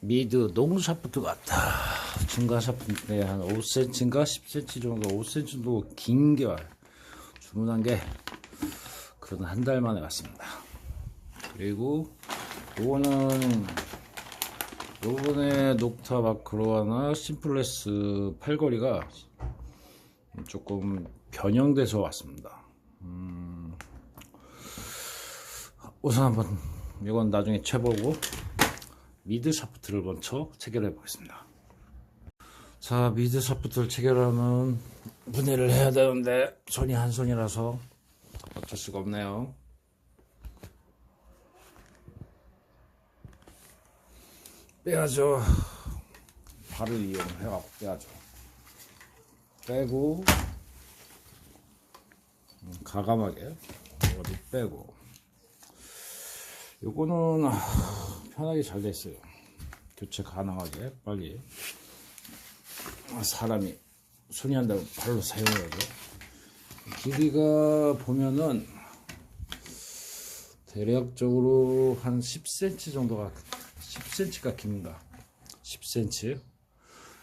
미드 농 샤프트 같다. 중간 샤프트인데 한 5cm인가 10cm 정도, 5cm 정도 긴게 주문한 게 그런 한 달 만에 왔습니다. 그리고 요거는 요번에 녹타 마크로나 심플레스 팔걸이가 조금 변형돼서 왔습니다. 음, 우선 한번 이건 나중에 채보고 미드 샤프트를 먼저 체결해 보겠습니다. 자, 미드 샤프트를 체결하면 분해를 해야 되는데 손이 한 손이라서 어쩔 수가 없네요. 빼야죠. 발을 이용해갖고 빼야죠. 빼고 음, 가감하게 어디 빼고 요거는 아, 편하게 잘 됐어요. 교체 가능하게 빨리 아, 사람이 손이 한다고 발로 사용해야죠. 길이가 보면은 대략적으로 한 10cm 정도가 10cm가 깁니다. 10cm.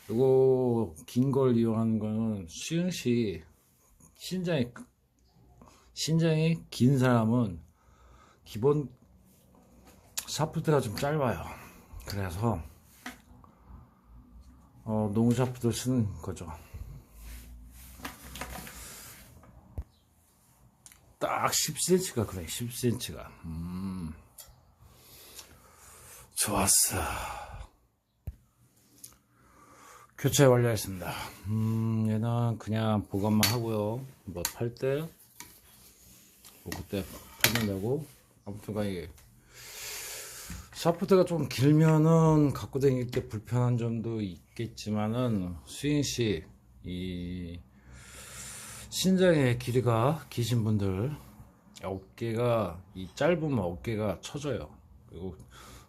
이거 긴 걸 이용하는 거는 수영시 신장이 신장이 긴 사람은 기본 샤프트가 좀 짧아요. 그래서 어, 농구 샤프트를 쓰는 거죠. 딱 10cm가 그래, 10cm가. 음. 좋았어. 교체 완료했습니다. 음, 얘는 그냥 보관만 하고요. 뭐 팔 때, 뭐 그때 팔면 되고, 아무튼간 이게 샤프트가 좀 길면은 갖고 다닐 때 불편한 점도 있겠지만은 스윙 시이 신장의 길이가 기신 분들 어깨가 이 짧으면 어깨가 처져요. 그리고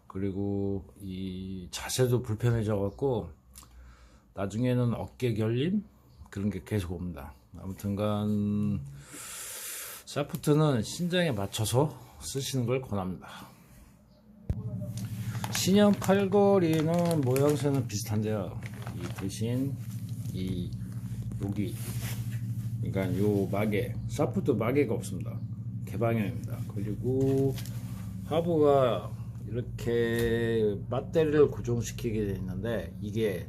그리고 이 자세도 불편해져 갖고 나중에는 어깨 결림 그런 게 계속 옵니다. 아무튼간 샤프트는 신장에 맞춰서 쓰시는 걸 권합니다. 신형 팔걸이는 모양새는 비슷한데요. 이 대신 이 여기 그러니까 요 마개 샤프트 마개가 없습니다. 개방형입니다. 그리고 하부가 이렇게 배터리를 고정시키게 돼 있는데 이게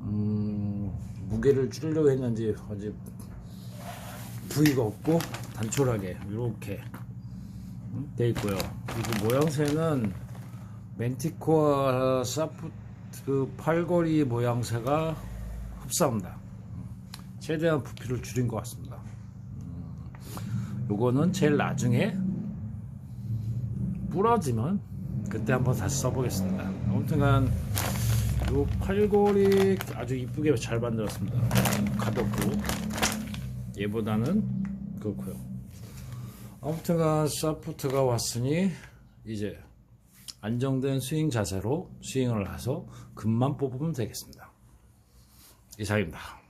음, 무게를 줄이려고 했는지 아직 부위가 없고 단촐하게 이렇게 돼 있고요. 그리고 모양새는 멘티코어 사프트 팔걸이 모양새가 흡사합니다. 최대한 부피를 줄인 것 같습니다. 음, 요거는 제일 나중에 부러지면 그때 한번 다시 써보겠습니다. 아무튼간 요 팔걸이 아주 이쁘게 잘 만들었습니다. 가볍고 얘보다는 그렇고요. 아무튼간 사프트가 왔으니 이제 안정된 스윙 자세로 스윙을 해서 금만 뽑으면 되겠습니다. 이상입니다.